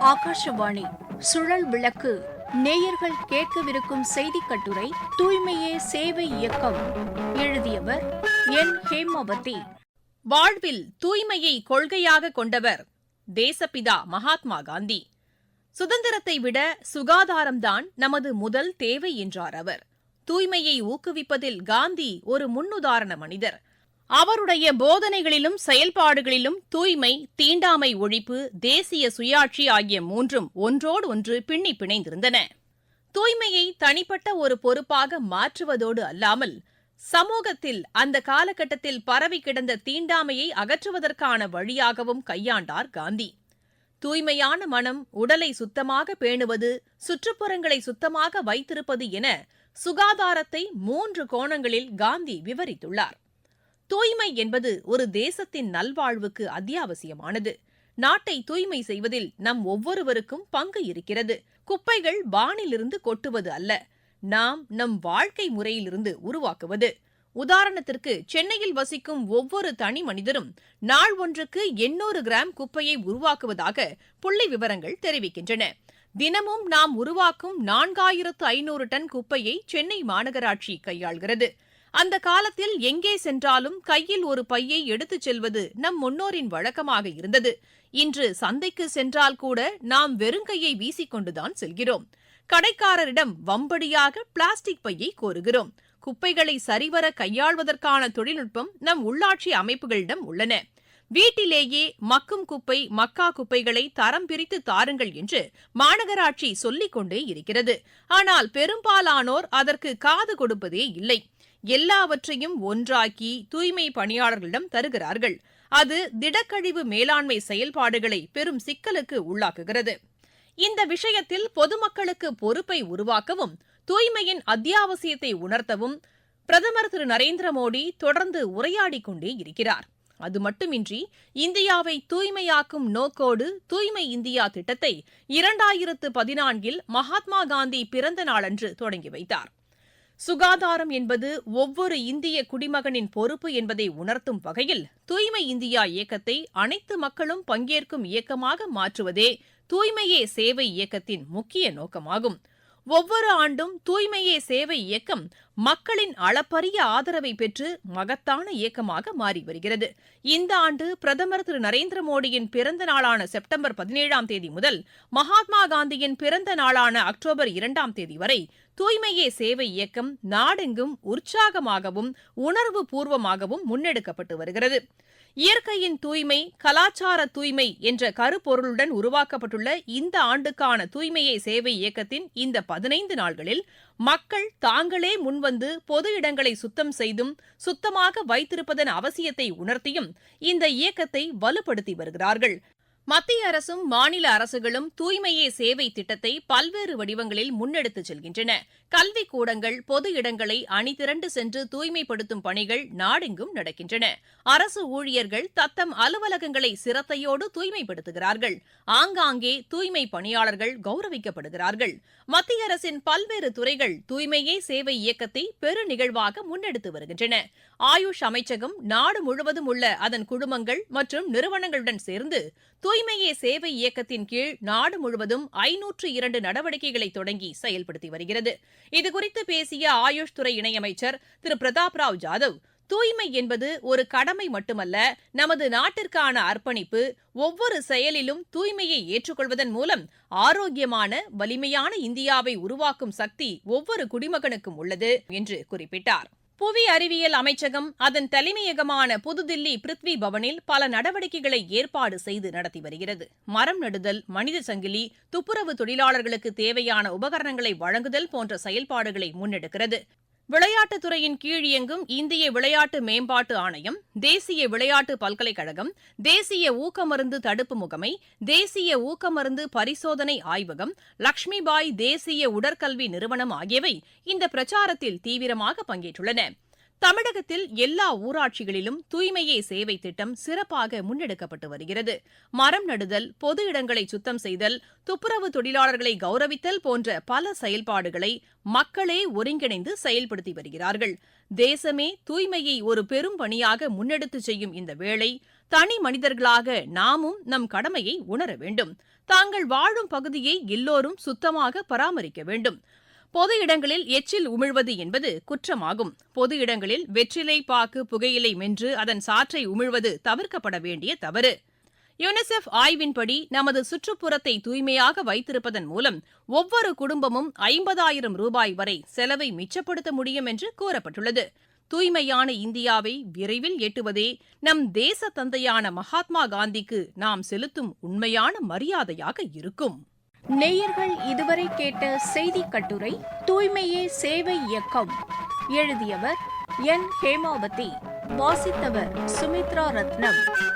ஆகாஷவாணி. சுழல் விளக்கு. நேயர்கள் கேட்கவிருக்கும் செய்தி கட்டுரை தூய்மையே சேவை இயக்கம். எழுதியவர் என். ஹேமாவதி. வாழ்வில் தூய்மையை கொள்கையாக கொண்டவர் தேசப்பிதா மகாத்மா காந்தி. சுதந்திரத்தை விட சுகாதாரம்தான் நமது முதல் தேவை என்றார் அவர். தூய்மையை ஊக்குவிப்பதில் காந்தி ஒரு முன்னுதாரண மனிதர். அவருடைய போதனைகளிலும் செயல்பாடுகளிலும் தூய்மை தீண்டாமை ஒழிப்பு தேசிய சுயாட்சி ஆகிய மூன்றும் ஒன்றோடு ஒன்று பின்னி பிணைந்திருந்தன. தூய்மையை தனிப்பட்ட ஒரு பொறுப்பாக மாற்றுவதோடு அல்லாமல் சமூகத்தில் அந்த காலகட்டத்தில் பரவி கிடந்த தீண்டாமையை அகற்றுவதற்கான வழியாகவும் கையாண்டார் காந்தி. தூய்மையான மனம் உடலை சுத்தமாக பேணுவது சுற்றுப்புறங்களை சுத்தமாக வைத்திருப்பது என சுகாதாரத்தை மூன்று கோணங்களில் காந்தி விவரித்துள்ளார். தூய்மை என்பது ஒரு தேசத்தின் நல்வாழ்வுக்கு அத்தியாவசியமானது. நாட்டை தூய்மை செய்வதில் நம் ஒவ்வொருவருக்கும் பங்கு இருக்கிறது. குப்பைகள் வானிலிருந்து கொட்டுவது அல்ல நாம் நம் வாழ்க்கை முறையிலிருந்து உருவாக்குவது. உதாரணத்திற்கு சென்னையில் வசிக்கும் ஒவ்வொரு தனி மனிதரும் நாள் ஒன்றுக்கு எண்ணூறு கிராம் குப்பையை உருவாக்குவதாக புள்ளி விவரங்கள் தெரிவிக்கின்றன. தினமும் நாம் உருவாக்கும் நான்காயிரத்து ஐநூறு டன் குப்பையை சென்னை மாநகராட்சி கையாள்கிறது. அந்த காலத்தில் எங்கே சென்றாலும் கையில் ஒரு பையை எடுத்துச் செல்வது நம் முன்னோரின் வழக்கமாக இருந்தது. இன்று சந்தைக்கு சென்றால் கூட நாம் வெறுங்கையை வீசிக்கொண்டுதான் செல்கிறோம். கடைக்காரரிடம் வம்படியாக பிளாஸ்டிக் பையை கோருகிறோம். குப்பைகளை சரிவர கையாள்வதற்கான தொழில்நுட்பம் நம் உள்ளாட்சி அமைப்புகளிடம் உள்ளன. வீட்டிலேயே மக்கும் குப்பை மக்கா குப்பைகளை தரம் பிரித்து தாருங்கள் என்று மாநகராட்சி சொல்லிக் கொண்டே இருக்கிறது. ஆனால் பெரும்பாலானோர் அதற்கு காது கொடுப்பதே இல்லை. எல்லாவற்றையும் ஒன்றாக்கி தூய்மை பணியாளர்களிடம் தருகிறார்கள். அது திடக்கழிவு மேலாண்மை செயல்பாடுகளை பெரும் சிக்கலுக்கு உள்ளாக்குகிறது. இந்த விஷயத்தில் பொதுமக்களுக்கு பொறுப்பை உருவாக்கவும் தூய்மையின் அத்தியாவசியத்தை உணர்த்தவும் பிரதமர் திரு. நரேந்திர மோடி தொடர்ந்து உரையாடிக் கொண்டே இருக்கிறார். அது மட்டுமின்றி இந்தியாவை தூய்மையாக்கும் நோக்கோடு தூய்மை இந்தியா திட்டத்தை இரண்டாயிரத்து பதினான்கில் மகாத்மா காந்தி பிறந்த நாளன்று தொடங்கி வைத்தார். சுகாதாரம் என்பது ஒவ்வொரு இந்திய குடிமகனின் பொறுப்பு என்பதை உணர்த்தும் வகையில் தூய்மை இந்தியா இயக்கத்தை அனைத்து மக்களும் பங்கேற்கும் இயக்கமாக மாற்றுவதே தூய்மையே சேவை இயக்கத்தின் முக்கிய நோக்கமாகும். ஒவ்வொரு ஆண்டும் தூய்மையே சேவை இயக்கம் மக்களின் அளப்பரிய ஆதரவை பெற்று மகத்தான இயக்கமாக மாறி வருகிறது. இந்த ஆண்டு பிரதமர் திரு. நரேந்திர மோடியின் பிறந்த நாளான செப்டம்பர் பதினேழாம் தேதி முதல் மகாத்மா காந்தியின் பிறந்த நாளான அக்டோபர் இரண்டாம் தேதி வரை தூய்மையே சேவை இயக்கம் நாடெங்கும் உற்சாகமாகவும் உணர்வு பூர்வமாகவும் முன்னெடுக்கப்பட்டு வருகிறது. இயற்கையின் தூய்மை கலாச்சார தூய்மை என்ற கருப்பொருளுடன் உருவாக்கப்பட்டுள்ள இந்த ஆண்டுக்கான தூய்மையே சேவை இயக்கத்தின் இந்த பதினைந்து நாள்களில் மக்கள் தாங்களே முன்வந்து பொது இடங்களை சுத்தம் செய்தும் சுத்தமாக வைத்திருப்பதன் அவசியத்தை உணர்த்தியும் இந்த இயக்கத்தை வலுப்படுத்தி வருகிறார்கள். மத்திய அரசும் மாநில அரசுகளும் தூய்மையே சேவை திட்டத்தை பல்வேறு வடிவங்களில் முன்னெடுத்துச் செல்கின்றன. கல்விக் கூடங்கள் பொது இடங்களை அணிதிரண்டு சென்று தூய்மைப்படுத்தும் பணிகள் நாடெங்கும் நடக்கின்றன. அரசு ஊழியர்கள் தத்தம் அலுவலகங்களை சிரத்தையோடு தூய்மைப்படுத்துகிறார்கள். ஆங்காங்கே தூய்மை பணியாளர்கள் கௌரவிக்கப்படுகிறார்கள். மத்திய அரசின் பல்வேறு துறைகள் தூய்மையே சேவை இயக்கத்தை பெரு நிகழ்வாக முன்னெடுத்து வருகின்றன. ஆயுஷ் அமைச்சகம் நாடு முழுவதும் உள்ள அதன் குழுமங்கள் மற்றும் நிறுவனங்களுடன் சேர்ந்து தூய் தூய்மையே சேவை இயக்கத்தின் கீழ் நாடு முழுவதும் ஐநூற்று இரண்டு நடவடிக்கைகளை தொடங்கி செயல்படுத்தி வருகிறது. இதுகுறித்து பேசிய ஆயுஷ் துறை இணையமைச்சர் திரு. பிரதாப் ராவ் ஜாதவ் தூய்மை என்பது ஒரு கடமை மட்டுமல்ல நமது நாட்டிற்கான அர்ப்பணிப்பு ஒவ்வொரு செயலிலும் தூய்மையை ஏற்றுக்கொள்வதன் மூலம் ஆரோக்கியமான வலிமையான இந்தியாவை உருவாக்கும் சக்தி ஒவ்வொரு குடிமகனுக்கும் உள்ளது என்று குறிப்பிட்டார். புவி அறிவியல் அமைச்சகம் அதன் தலைமையகமான புதுதில்லி பிருத்வி பவனில் பல நடவடிக்கைகளை ஏற்பாடு செய்து நடத்தி வருகிறது. மரம் நடுதல் மனித சங்கிலி துப்புரவு தொழிலாளர்களுக்கு தேவையான உபகரணங்களை வழங்குதல் போன்ற செயல்பாடுகளை முன்னெடுக்கிறது. விளையாட்டுத் துறையின் கீழ் இயங்கும் இந்திய விளையாட்டு மேம்பாட்டு ஆணையம் தேசிய விளையாட்டு பல்கலைக்கழகம் தேசிய ஊக்கமருந்து தடுப்பு முகமை தேசிய ஊக்கமருந்து பரிசோதனை ஆய்வகம் லட்சுமிபாய் தேசிய உடற்கல்வி நிறுவனம் ஆகியவை இந்த பிரச்சாரத்தில் தீவிரமாக பங்கேற்றுள்ளன. தமிழகத்தில் எல்லா ஊராட்சிகளிலும் தூய்மையே சேவை திட்டம் சிறப்பாக முன்னெடுக்கப்பட்டு வருகிறது. மரம் நடுதல் பொது இடங்களை சுத்தம் செய்தல் துப்புரவு தொழிலாளர்களை கௌரவித்தல் போன்ற பல செயல்பாடுகளை மக்களே ஒருங்கிணைந்து செயல்படுத்தி வருகிறார்கள். தேசமே தூய்மையை ஒரு பெரும் பணியாக முன்னெடுத்துச் செய்யும் இந்த வேளை தனி மனிதர்களாக நாமும் நம் கடமையை உணர வேண்டும். தாங்கள் வாழும் பகுதியை எல்லோரும் சுத்தமாக பராமரிக்க வேண்டும். பொது இடங்களில் எச்சில் உமிழ்வது என்பது குற்றமாகும். பொது இடங்களில் வெற்றிலை பாக்கு புகையிலை மென்று அதன் சாற்றை உமிழ்வது தவிர்க்கப்பட வேண்டிய தவறு. யுனிசெஃப் ஆய்வின்படி நமது சுற்றுப்புறத்தை தூய்மையாக வைத்திருப்பதன் மூலம் ஒவ்வொரு குடும்பமும் ஐம்பதாயிரம் ரூபாய் வரை செலவை மிச்சப்படுத்த முடியும் என்று கூறப்பட்டுள்ளது. தூய்மையான இந்தியாவை விரைவில் எட்டுவதே நம் தேச தந்தையான மகாத்மா காந்திக்கு நாம் செலுத்தும் உண்மையான மரியாதையாக இருக்கும். நேயர்கள் இதுவரை கேட்ட செய்தி கட்டுரை தூய்மையே சேவை இயக்கம். எழுதியவர் என். ஹேமாவதி வாசித்தவர் சுமித்ரா ரத்னம்.